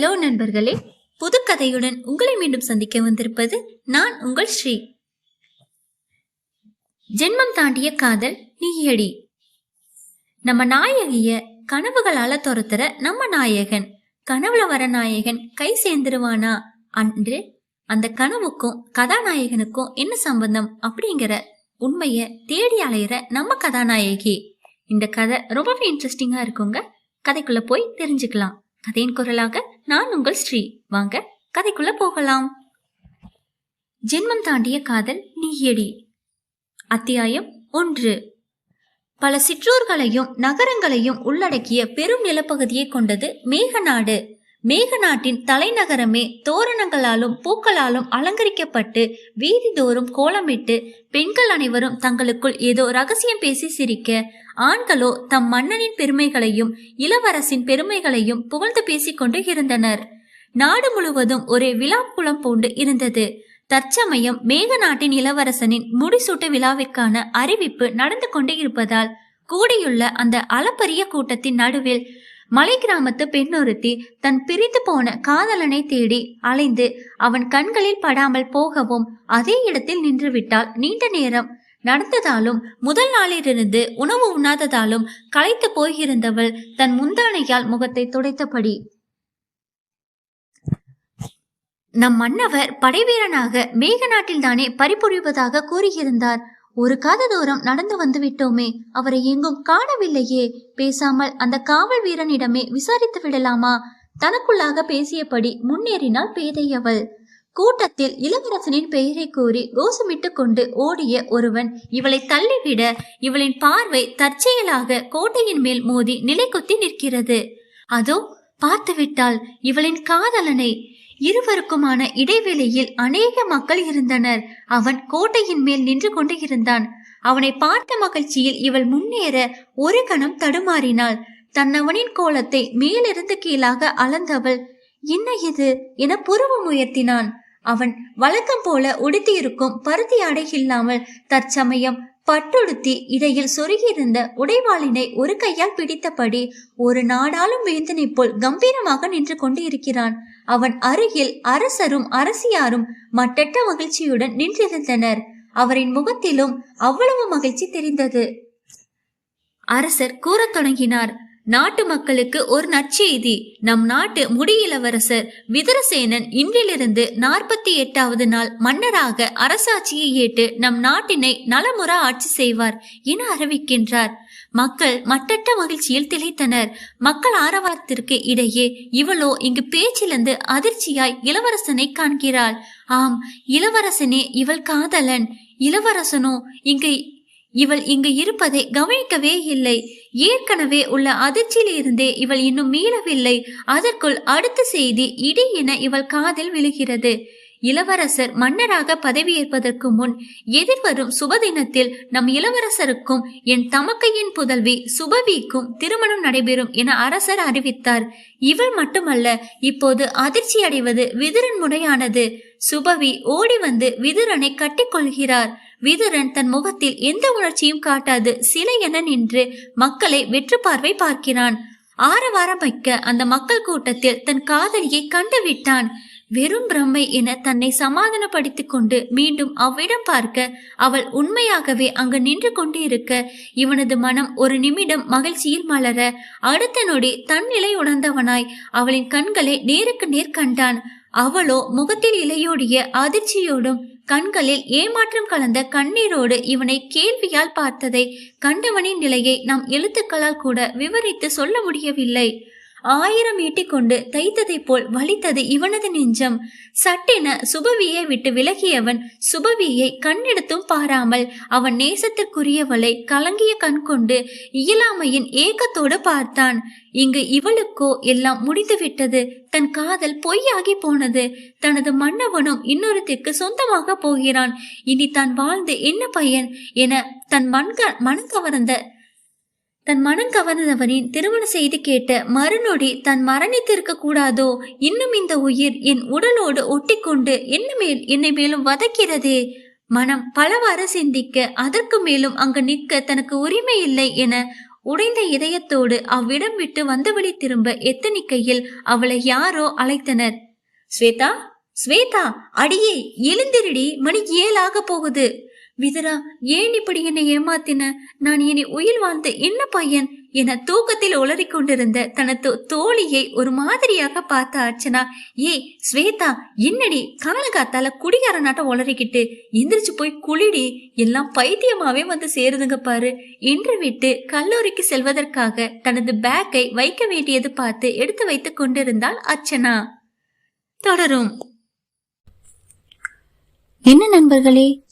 Hello நண்பர்களே புதுக்கதையுடன் உங்களை மீண்டும் சந்திக்க வந்திருப்பது நான் உங்கள் ஸ்ரீ. ஜென்மம் தாண்டிய காதல் நீயடி. நம்ம நாயகிய கனவுகளால துரத்துற நம்ம நாயகன் கனவுல வர நாயகன் கை சேர்ந்துருவானா? அன்று அந்த கனவுக்கும் கதாநாயகனுக்கும் என்ன சம்பந்தம் அப்படிங்கிற உண்மைய தேடி அலையிற நம்ம கதாநாயகி. இந்த கதை ரொம்பவே இன்ட்ரெஸ்டிங்கா இருக்குங்க. கதைக்குள்ள போய் தெரிஞ்சுக்கலாம். கதையின் குரலாக நான் உங்கள் ஸ்ரீ. வாங்க கதைக்குள்ள போகலாம். ஜென்மம் தாண்டிய காதல் நீயடி. அத்தியாயம் ஒன்று. பல சிற்றூர்களையும் நகரங்களையும் உள்ளடக்கிய பெரும் நிலப்பகுதியை கொண்டது மேகநாடு. மேகநாட்டின் தலைநகரமே தோரணங்களாலும் பூக்களாலும் அலங்கரிக்கப்பட்டு வீதிதோறும் கோலமிட்டு பெண்கள் அனைவரும் தங்களுக்குள் ஏதோ ரகசியம் பேசி சிரிக்க ஆண்களோ தம் மன்னனின் பெருமைகளையும் இளவரசின் பெருமைகளையும் புகழ்ந்து பேசிக்கொண்டு இருந்தனர். நாடு முழுவதும் ஒரே விழா புலம் பூண்டு இருந்தது. தற்சமயம் மேகநாட்டின் இளவரசனின் முடிசூட்டு விழாவிற்கான அறிவிப்பு நடந்து கொண்டே இருப்பதால் கூடியுள்ள அந்த அளப்பரிய கூட்டத்தின் நடுவில் மலை கிராமத்து பெண்ணொருத்தி தன் பிரிந்து போன காதலனை தேடி அலைந்து அவன் கண்களில் படாமல் போகவும் அதே இடத்தில் நின்றுவிட்டால் நீண்ட நேரம் நடந்ததாலும் முதல் நாளிலிருந்து உணவு உண்ணாததாலும் களைத்து போயிருந்தவள் தன் முந்தானையால் முகத்தை துடைத்தபடி. நம் மன்னவர் படைவீரனாக மேக நாட்டில்தானே பறிபுரிவதாக கூறியிருந்தார். ஒரு காத தூரம் நடந்து வந்து விட்டோமே அவரை எங்கும் காணவில்லையே. பேசாமல் அந்த காவல் வீரனிடமே விசாரித்து விடலாமா? தனக்குள்ளாக பேசியபடி முன்னேறினாள் பேதையவள் கூட்டத்தில் இளவரசனின் பெயரை கூறி கோஷமிட்டு கொண்டு ஓடிய ஒருவன் இவளை தள்ளிவிட. இவளின் பார்வை தற்செயலாக கோட்டையின் மேல் மோதி நிலைக்குத்தி நிற்கிறது. அதோ பார்த்துவிட்டாள் இவளின் காதலனை. இருவருக்குமான இடைவெளியில் அநேக மக்கள் இருந்தனர். அவன் கோட்டையின் மேல் நின்று கொண்டு இருந்தான். அவனை பார்த்த மகிழ்ச்சியில் இவள் முன்னேற ஒரு கணம் தடுமாறினாள். தன்னவனின் கோலத்தை மேலிருந்து கீழாக அளந்தவள் என்ன இது? என புருவம் உயர்த்தினான். அவன் வழக்கம் போல உடுத்தியிருக்கும் பருத்தி அடை இல்லாமல் தற்சமயம் பட்டுடுத்தி இடையில் சொருகியிருந்த உடைவாளினை ஒரு கையால் பிடித்தபடி ஒரு நாடாளும் வேந்தனை போல் கம்பீரமாக நின்று கொண்டு இருக்கிறான் அவன் அருகில் அரசரும் அரசியாரும் மட்டற்ற மகிழ்ச்சியுடன் நின்றிருந்தனர். அவரின் முகத்திலும் அவ்வளவு மகிழ்ச்சி தெரிந்தது. அரசர் கூறத் தொடங்கினார். நாட்டு மக்களுக்கு ஒரு நற்செய்தி. நம் நாட்டு முடியிலவரசர் விதரசேனன் இன்றிலிருந்து நாற்பத்தி எட்டாவது நாள் மன்னராக அரசாட்சியை ஏற்று நம் நாட்டினை நலமுற ஆட்சி செய்வார் என அறிவிக்கின்றார். மக்கள் மட்டற்ற மகிழ்ச்சியில் திளைத்தனர். மக்கள் ஆரவாரத்திற்கு இடையே இவளோ இங்கு பேச்சிலிருந்து அதிர்ச்சியாய் இளவரசனை காண்கிறாள். ஆம் இளவரசனே இவள் காதலன். இளவரசனோ இங்கு இவள் இங்கு இருப்பதை கவனிக்கவே இல்லை. ஏற்கனவே உள்ள அதிர்ச்சியிலிருந்தே இவள் இன்னும் மீளவில்லை. அதற்குள் அடுத்த செய்தி இடி என இவள் காதில் விழுகிறது. இளவரசர் மன்னராக பதவியேற்பதற்கு முன் எதிர்வரும் சுபதினத்தில் நம் இளவரசருக்கும் என் தமக்கையின் புதல்வி சுபவிக்கும் திருமணம் நடைபெறும் என அரசர் அறிவித்தார். இவள் மட்டுமல்ல இப்போது அதிர்ச்சி அடைவது விதுரன் முறையானது. சுபவி ஓடி வந்து விதுரனை கட்டிக்கொள்கிறார். விதுரன் தன் முகத்தில் எந்த உணர்ச்சியும் காட்டாது சிலை என நின்று மக்களை வெற்று பார்வை பார்க்கிறான். ஆரவாரம் வைக்க அந்த மக்கள் கூட்டத்தில் தன் காதலியை கண்டுவிட்டான். வெறும் பிரம்மை என தன்னை சமாதானப்படுத்திக் கொண்டு மீண்டும் அவ்விடம் பார்க்க அவள் உண்மையாகவே அங்கு நின்று கொண்டு இருக்க இவனது மனம் ஒரு நிமிடம் மகிழ்ச்சியில் மலர அடுத்த நொடி தன்னிலை உணர்ந்தவனாய் அவளின் கண்களை நேருக்கு நேர் கண்டான். அவளோ முகத்தில் இலையோடிய அதிர்ச்சியோடும் கண்களில் ஏமாற்றம் கலந்த கண்ணீரோடு இவனை கேள்வியால் பார்த்ததை கண்டவனின் நிலையை நாம் எழுத்துக்களால் கூட விவரித்து சொல்ல முடியவில்லை. ஆயிரம் ஈட்டிக்கொண்டு தைத்ததைப் போல் வலித்தது இவனது நெஞ்சம். சட்டென சுபவியை விட்டு விலகியவன் சுபவியை கண்ணெடுத்தும் பாராமல் அவன் நேசத்திற்குரியவளை கலங்கிய கண் கொண்டு இயலாமையின் ஏக்கத்தோடு பார்த்தான். இங்கு இவளுக்கோ எல்லாம் முடிந்துவிட்டது தன் காதல் பொய்யாகி போனது. தனது மன்னவனும் இன்னொருத்திற்கு சொந்தமாக போகிறான். இனி தான் வாழ்ந்து என்ன பையன்? என தன் மண்க மனம் கவர்ந்த தன் மனம் கவர்ந்தவனின் திருமண செய்தி கேட்ட மறுநொடி தன் மரணித்திருக்க கூடாதோ இன்னும் இந்த உயிர் என் உடலோடு ஒட்டிக்கொண்டு என்ன மேல் என்னை மேலும் வதக்கிறதே? மனம் பலவாறு சிந்திக்க அதற்கு மேலும் அங்கு நிற்க தனக்கு உரிமை இல்லை என உடைந்த இதயத்தோடு அவ்விடம் விட்டு வந்தபடி திரும்ப எத்தனிக்கையில் அவளை யாரோ அழைத்தனர். ஸ்வேதா ஸ்வேதா அடியே எழுந்திருடி மணி ஏழாக போகுது. விதரா ஏன் இப்படி என்னை ஏமாத்தின? நான் இனி உயிர் வாழ்ந்த என்ன பையன்? என தூக்கத்தில் உளறிக் கொண்டிருந்த தனது தோழியை ஒரு மாதிரியாக பார்த்த அர்ச்சனா ஏய் ஸ்வேதா என்னடி? காலகாத்தால குடிகார நாட்டம் உளறிக்கிட்டு எந்திரிச்சு போய் குளிடி. எல்லாம் பைத்தியமாவே வந்து சேருதுங்க பாரு இன்று விட்டு கல்லூரிக்கு செல்வதற்காக தனது பேக்கை வைக்க வேண்டியது பார்த்து எடுத்து வைத்துக் கொண்டிருந்தாள் அர்ச்சனா. தொடரும். என்ன நண்பர்களே